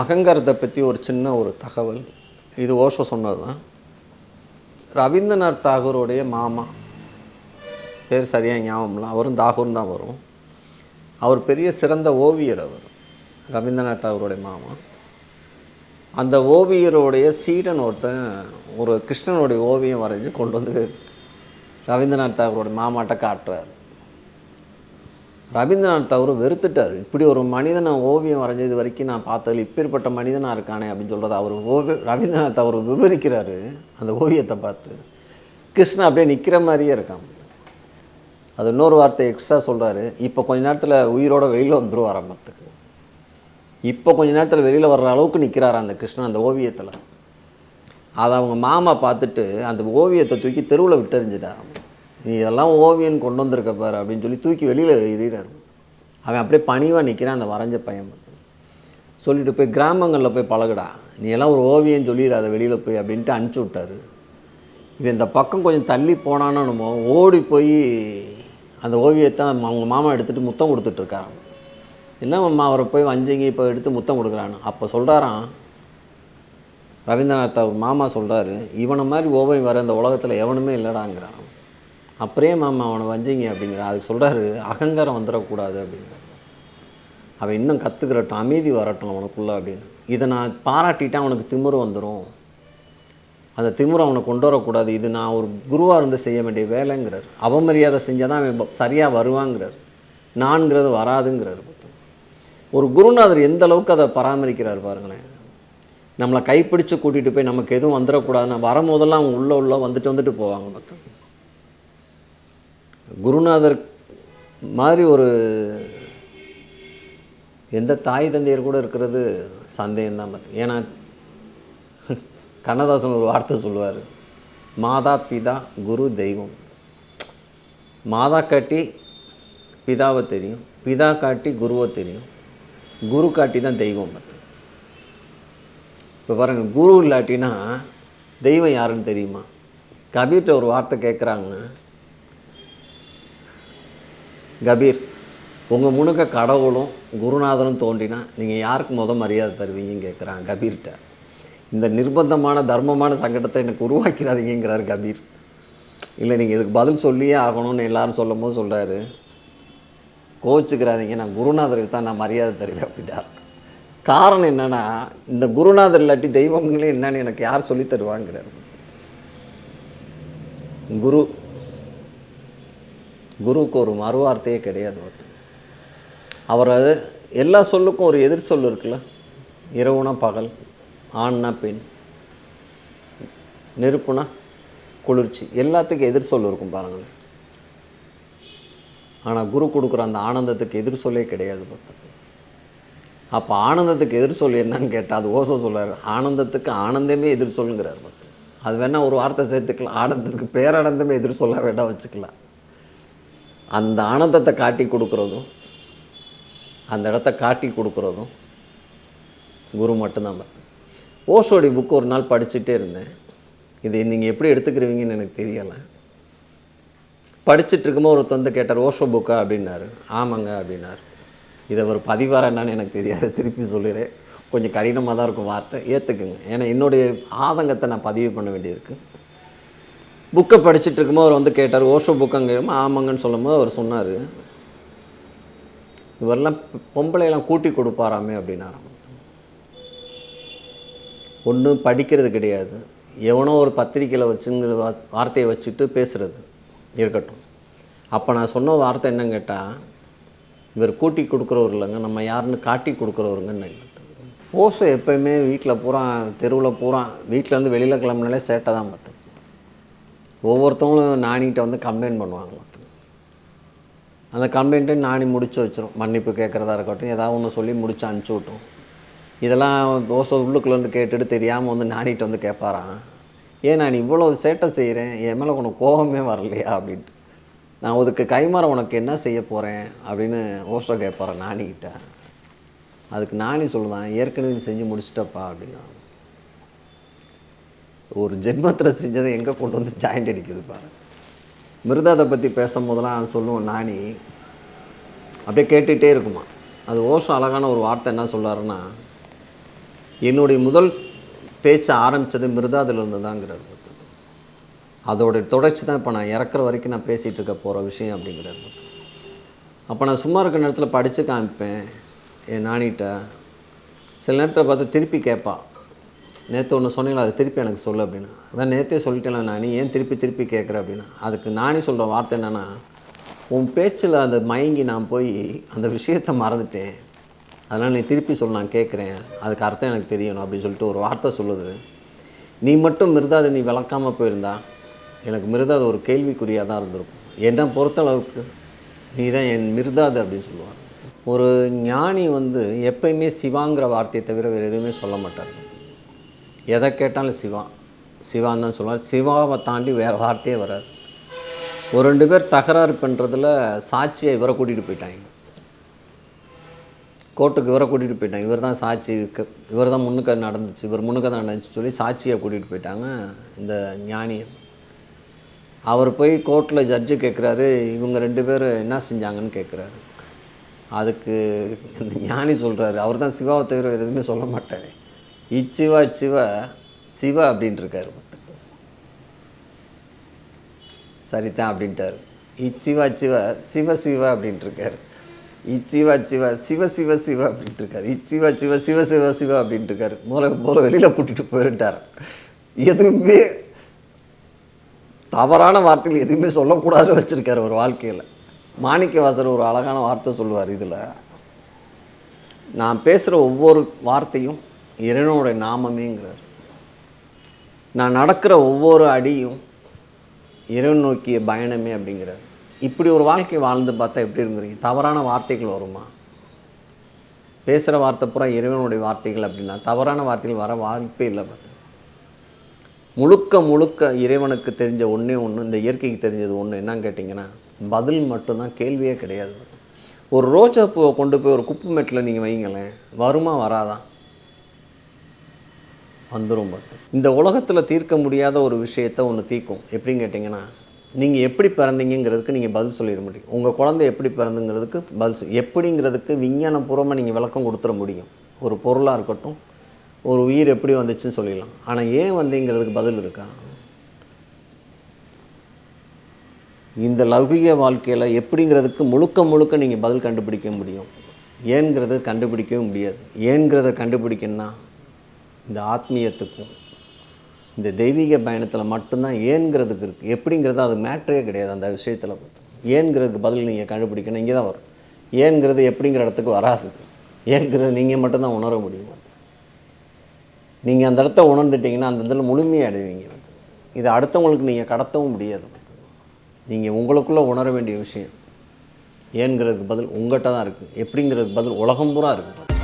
அகங்காரத்தை பற்றி ஒரு சின்ன ஒரு தகவல். இது ஓஷோ சொன்னது தான் ரவீந்திரநாத் தாகூருடைய மாமா. பேர் சரியாக ஞாபகம்ல அவரும் தாகூர் தான் வரும். அவர் பெரிய சிறந்த ஓவியர் அவர். ரவீந்திரநாத் தாகூருடைய மாமா. அந்த ஓவியருடைய சீடன் ஒருத்தன் ஒரு கிருஷ்ணனுடைய ஓவியம் வரைஞ்சி கொண்டு வந்து ரவீந்திரநாத் தாகூரோட மாமாட்ட காட்டுறாரு. ரவீந்திரநாத் தாகூர் வெறுத்துட்டார். இப்படி ஒரு மனிதனை ஓவியம் வரைஞ்சது வரைக்கும் நான் பார்த்ததில் இப்பேற்பட்ட மனிதனாக இருக்கானே அப்படின்னு சொல்கிறது அவர் ஓவி ரவீந்திரநாத் அவர் விவரிக்கிறாரு அந்த ஓவியத்தை பார்த்து. கிருஷ்ணன் அப்படியே நிற்கிற மாதிரியே இருக்கான். அது இன்னொரு வார்த்தை எக்ஸ்ட்ரா சொல்கிறாரு இப்போ கொஞ்ச நேரத்தில் உயிரோட வெளியில் வந்துடும் ஆரம்பத்துக்கு இப்போ கொஞ்ச நேரத்தில் வெளியில் வர்ற அளவுக்கு நிற்கிறார் அந்த கிருஷ்ணன் அந்த ஓவியத்தில். அதை அவங்க மாமா பார்த்துட்டு அந்த ஓவியத்தை தூக்கி தெருவில் விட்டெறிஞ்சிட்டாராம். நீ இதெல்லாம் ஓவியம் கொண்டு வந்திருக்க பாரு அப்படின்னு சொல்லி தூக்கி வெளியில் எறிகிறார். அவன் அப்படியே பணிவாக நிற்கிறான் அந்த வரைஞ்ச பையன் சொல்லிட்டு போய் கிராமங்களில் போய் பழகுடா. நீ எல்லாம் ஒரு ஓவியம் சொல்லிடாத வெளியில் போய் அப்படின்ட்டு அனுப்பிச்சி விட்டாரு. இவன் இந்த பக்கம் கொஞ்சம் தள்ளி போனான்னு ஓடி போய் அந்த ஓவியத்தை அவங்க மாமா எடுத்துகிட்டு முத்தம் கொடுத்துட்ருக்கான் என்ன மாமா அவரை போய் வஞ்சிங்க இப்போ எடுத்து முத்தம் கொடுக்குறான்னு. அப்போ சொல்கிறாராம் ரவீந்திரநாத் அவர் மாமா சொல்கிறாரு இவனை மாதிரி ஓவியம் வர இந்த உலகத்தில் எவனுமே இல்லைடாங்கிறான் அப்புறே மேம் அவனை வஞ்சிங்க அப்படிங்கிற அதுக்கு சொல்கிறாரு அகங்காரம் வந்துடக்கூடாது அப்படிங்கிற அவன் இன்னும் கற்றுக்கிறட்டும் அமைதி வரட்டும் அவனுக்குள்ளே அப்படின்னு. இதை நான் பாராட்டிட்டா அவனுக்கு திமுறை வந்துடும் அந்த திமுறை அவனை கொண்டு வரக்கூடாது. இது நான் ஒரு குருவாக இருந்து செய்ய வேண்டிய வேலைங்கிறார். அவமரியாதை செஞ்சால் தான் அவன் சரியாக வருவாங்கிறார். நான்கிறது வராதுங்கிறார் ஒரு குருநாதர் எந்த அளவுக்கு அதை பராமரிக்கிறார் பாருங்களேன். நம்மளை கைப்பிடிச்சு கூட்டிகிட்டு போய் நமக்கு எதுவும் வந்துடக்கூடாதுன்னு வரும்போதெல்லாம் அவங்க உள்ளே உள்ளே வந்துட்டு வந்துட்டு போவாங்க மொத்தம் குருநாதர் மாதிரி ஒரு எந்த தாய் தந்தையர் கூட இருக்கிறது சந்தேகம்தான் பார்த்து. ஏன்னா கண்ணதாசன் ஒரு வார்த்தை சொல்லுவார். மாதா பிதா குரு தெய்வம். மாதா காட்டி பிதாவை தெரியும். பிதா காட்டி குருவை தெரியும். குரு காட்டி தான் தெய்வம் பார்த்து. இப்போ பாருங்கள் குரு இல்லாட்டினா தெய்வம் யாருன்னு தெரியுமா? கபீர்கிட்ட ஒரு வார்த்தை கேட்குறாங்கன்னா கபீர் உங்கள் முனுக்க கடவுளும் குருநாதனும் தோன்றினா நீங்கள் யாருக்கு முத மரியாதை தருவீங்கன்னு கேட்குறான் கபீர்கிட்ட. இந்த நிர்பந்தமான தர்மமான சங்கடத்தை எனக்கு உருவாக்கிறாதீங்கிறார் கபீர். இல்லை நீங்கள் இதுக்கு பதில் சொல்லியே ஆகணும்னு எல்லாரும் சொல்லும் போது சொல்கிறாரு கோச்சுக்கிறாதீங்க நான் குருநாதருக்கு தான் நான் மரியாதை தருவேன் அப்படின்ட்டார் காரணம் என்னென்னா இந்த குருநாதர் இல்லாட்டி தெய்வங்களே என்னன்னு எனக்கு யார் சொல்லி தருவாங்கிறார். குரு குருவுக்கு ஒரு மறுவார்த்தையே கிடையாது பார்த்து அவர் எல்லா சொல்லுக்கும் ஒரு எதிர் சொல் இருக்குல்ல? இரவுனா பகல் ஆண்னா பெண் நெருப்புனா குளிர்ச்சி எல்லாத்துக்கும் எதிர் சொல் இருக்கும் பாருங்களேன். ஆனால் குரு கொடுக்குற அந்த ஆனந்தத்துக்கு எதிர் சொல்லே கிடையாது பார்த்தா அப்போ ஆனந்தத்துக்கு எதிர் சொல் என்னன்னு கேட்டால் அது ஓசோ சொல்றாரு. ஆனந்தத்துக்கு ஆனந்தமே எதிர் சொல்லுங்கிறார் பார்த்து அது வேணால் ஒரு வார்த்தை சேர்த்துக்கலாம். ஆனந்தத்துக்கு பேரானந்தமே எதிர் சொல்ல வேண்டாம் வச்சுக்கலாம். அந்த ஆனந்தத்தை காட்டி கொடுக்குறதும் அந்த இடத்த காட்டி கொடுக்குறதும் குரு மட்டும்தான். ஓஷோடி புக் ஒரு நாள் படிச்சுட்டே இருந்தேன். இது நீங்கள் எப்படி எடுத்துக்கிறீங்கன்னு எனக்கு தெரியலை. படிச்சுட்டு இருக்கும்போது ஒருத்தர் வந்து கேட்டார் ஓஷோ புக்கா அப்படின்னாரு. ஆமாங்க அப்படின்னாரு. இதை ஒரு பதிவாரா என்னன்னு எனக்கு தெரியாது. திருப்பி சொல்லிடுறேன். கொஞ்சம் கடினமாக தான் இருக்கும் வார்த்தை. ஏற்றுக்குங்க ஏன்னா என்னுடைய ஆதங்கத்தை நான் பதிவு பண்ண வேண்டியிருக்கு. புக்கை படிச்சுட்டு இருக்கும்போது அவர் வந்து கேட்டார் ஓஷோ புக்கங்க ஆமாங்கன்னு சொல்லும்போது அவர் சொன்னார். இவரெல்லாம் பொம்பளையெல்லாம் கூட்டி கொடுப்பாராமே அப்படின்னாராம். ஒன்றும் படிக்கிறது கிடையாது. எவனோ ஒரு பத்திரிக்கையில் வச்சுங்கிற வார்த்தையை வச்சுட்டு பேசுகிறது இருக்கட்டும். அப்போ நான் சொன்ன வார்த்தை என்னன்னு கேட்டால் இவர் கூட்டி கொடுக்குறவர் இல்லைங்க நம்ம யாருன்னு காட்டி கொடுக்குறவருங்கன்னு ஓசோ எப்பயுமே வீட்டில் பூரா தெருவில் பூரா வீட்டிலேருந்து வெளியில் கிளம்புனாலே சேட்டை தான் பார்த்து ஒவ்வொருத்தவங்களும் நானிகிட்ட வந்து கம்ப்ளைண்ட் பண்ணுவாங்க. அந்த கம்ப்ளைண்ட்டு நானி முடிச்சு வச்சிரும். மன்னிப்பு கேட்குறதா இருக்கட்டும் ஏதாவது ஒன்று சொல்லி முடிச்சு அனுப்பிச்சி விட்டோம் இதெல்லாம் தோசை உள்ளுக்குள்ளேருந்து கேட்டுட்டு தெரியாமல் வந்து நானிகிட்ட வந்து கேட்பாரான் ஏன் நான் இவ்வளோ சேட்டை செய்கிறேன் என் மேலே உனக்கு கோபமே வரலையா அப்படின்ட்டு. நான் அதுக்கு கைமாற உனக்கு என்ன செய்ய போகிறேன் அப்படின்னு ஓஸ்டோ கேட்பாரன் நானிக்கிட்ட. அதுக்கு நானி சொல்லுதான் ஏற்கனவே செஞ்சு முடிச்சிட்டப்பா அப்படின்னா. ஒரு ஜென்மத்தில் செஞ்சதை எங்கே கொண்டு வந்து ஜாயிண்ட் அடிக்குது பாரு. மிருதாதை பற்றி பேசும்போதெல்லாம் சொல்லுவோம் நானி. அப்படியே கேட்டுகிட்டே இருக்குமா. அது ஓஷம் அழகான ஒரு வார்த்தை என்ன சொல்றாருன்னா என்னுடைய முதல் பேச்சை ஆரம்பித்தது மிருதாதிலிருந்து தாங்கிறார் அதோடைய தொடர்ச்சி தான் இப்போ நான் இறக்குற வரைக்கும் நான் பேசிகிட்டு இருக்க போகிற விஷயம் அப்படிங்கிறார் அப்போ நான் சும்மா இருக்க நேரத்தில் படித்து காமிப்பேன். என் நானிட்ட சில நேரத்தில் பார்த்து திருப்பி கேட்பா. நேற்று ஒன்று சொன்னீங்களா அதை திருப்பி எனக்கு சொல்லு அப்படின்னா. அதான் நேற்றே சொல்லிட்டேன் நானி ஏன் திருப்பி திருப்பி கேட்குற அப்படின்னா. அதுக்கு நானே சொல்கிற வார்த்தை என்னென்னா உன் பேச்சில் அந்த மயங்கி நான் போய் அந்த விஷயத்தை மறந்துட்டேன். அதனால் நீ திருப்பி சொல் நான் கேட்குறேன் அதுக்கு அர்த்தம் எனக்கு தெரியணும் அப்படின்னு சொல்லிட்டு ஒரு வார்த்தை சொல்லுது. நீ மட்டும் மிருதாதை நீ விளக்காமல் போயிருந்தா எனக்கு மிருதாது ஒரு கேள்விக்குறியாக தான் இருந்திருக்கும். என்னை பொறுத்தளவுக்கு நீ தான் என் மிருதாது அப்படின்னு சொல்லுவார் ஒரு ஞானி வந்து எப்பயுமே சிவாங்கிற வார்த்தையை தவிர வேறு எதுவுமே சொல்ல மாட்டார். எதை கேட்டாலும் சிவா சிவான்னு தான் சொல்லுவார். சிவாவை தாண்டி வேறு வார்த்தையே வராது. ஒரு ரெண்டு பேர் தகராறு பண்ணுறதுல சாட்சியை இவரை கூட்டிகிட்டு போயிட்டாங்க. கோர்ட்டுக்கு இவரை கூட்டிகிட்டு போயிட்டாங்க. இவர் தான் சாட்சி இவர் தான் முன்னுக்க நடந்துச்சு. இவர் முன்னுக்க தான் நடந்துச்சு சொல்லி சாட்சியை கூட்டிகிட்டு போயிட்டாங்க இந்த ஞானியை. அவர் போய் கோர்ட்டில் ஜட்ஜு கேட்குறாரு இவங்க ரெண்டு பேர் என்ன செஞ்சாங்கன்னு கேட்குறாரு அதுக்கு இந்த ஞானி சொல்கிறாரு அவர் தான் சிவாவை தவிர வேறு எதுவுமே சொல்ல மாட்டார். இச்சிவா சிவ சிவா அப்படின்ட்டுருக்காரு சரிதான் அப்படின்ட்டார். இச்சிவா சிவா சிவ சிவ அப்படின்ட்டுருக்காரு இச்சிவா சிவா சிவ சிவ சிவ அப்படின்ட்டுருக்காரு இச்சிவா சிவா சிவ சிவ சிவ அப்படின்ட்டுருக்காரு மூல மூல வெளியில் கூட்டிகிட்டு போயிட்டார் எதுவுமே தவறான வார்த்தைகள் எதுவுமே சொல்லக்கூடாது வச்சுருக்காரு ஒரு வாழ்க்கையில். மாணிக்கவாசர் ஒரு அழகான வார்த்தை சொல்லுவார் இதில். நான் பேசுகிற ஒவ்வொரு வார்த்தையும் இறைவனுடைய நாமமேங்கிறார். நான் நடக்கிற ஒவ்வொரு அடியும் இறைவன் நோக்கிய பயணமே அப்படிங்கிறார். இப்படி ஒரு வாழ்க்கை வாழ்ந்து பார்த்தா எப்படி இருக்கிறீங்க தவறான வார்த்தைகள் வருமா? பேசுகிற வார்த்தை பூரா இறைவனுடைய வார்த்தைகள் அப்படின்னா தவறான வார்த்தைகள் வர வாய்ப்பே இல்லை பார்த்து. முழுக்க முழுக்க இறைவனுக்கு தெரிஞ்ச ஒன்றே ஒன்று இந்த இயற்கைக்கு தெரிஞ்சது ஒன்று என்னன்னு கேட்டிங்கன்னா பதில் மட்டும்தான் கேள்வியே கிடையாது ஒரு ரோஜா பூவை கொண்டு போய் ஒரு குப்பு மெட்டில் நீங்கள் வைங்களேன் வருமா வராதா? வந்துடும் பார்த்து. இந்த உலகத்தில் தீர்க்க முடியாத ஒரு விஷயத்த ஒன்று தீர்க்கும். எப்படின்னு கேட்டிங்கன்னா நீங்கள் எப்படி பிறந்தீங்கிறதுக்கு நீங்கள் பதில் சொல்லிட முடியும். உங்கள் குழந்தை எப்படி பிறந்துங்கிறதுக்கு பதில் சொல் எப்படிங்கிறதுக்கு விஞ்ஞானபூர்வமாக நீங்கள் விளக்கம் கொடுத்துட முடியும். ஒரு பொருளாக இருக்கட்டும் ஒரு உயிர் எப்படி வந்துச்சுன்னு சொல்லிடலாம். ஆனால் ஏன் வந்தீங்கிறதுக்கு பதில் இருக்கா? இந்த லௌகிக வாழ்க்கையில் எப்படிங்கிறதுக்கு முழுக்க முழுக்க நீங்கள் பதில் கண்டுபிடிக்க முடியும். ஏன்கிறத கண்டுபிடிக்கவும் முடியாது. ஏன்கிறத கண்டுபிடிக்கணும்னா இந்த ஆத்மீயத்துக்கும் இந்த தெய்வீக பயணத்தில் மட்டும்தான் ஏன்கிறதுக்கு இருக்குது எப்படிங்கிறது அது மேட்ரே கிடையாது அந்த விஷயத்தில். ஏன்கிறதுக்கு பதில் நீங்கள் கண்டுபிடிக்கணும் இங்கே தான் வரும். ஏன்கிறது எப்படிங்கிற இடத்துக்கு வராது. ஏன்கிறது நீங்கள் மட்டும்தான் உணர முடியும். நீங்கள் அந்த இடத்த உணர்ந்துட்டீங்கன்னா அந்த இடத்துல முழுமையாக அடைவீங்க. இதை அடுத்தவங்களுக்கு நீங்கள் கடத்தவும் முடியாது. நீங்கள் உங்களுக்குள்ளே உணர வேண்டிய விஷயம் ஏன்கிறதுக்கு பதில் உங்கள்கிட்ட தான் இருக்குது எப்படிங்கிறதுக்கு பதில் உலகம் பூரா இருக்குது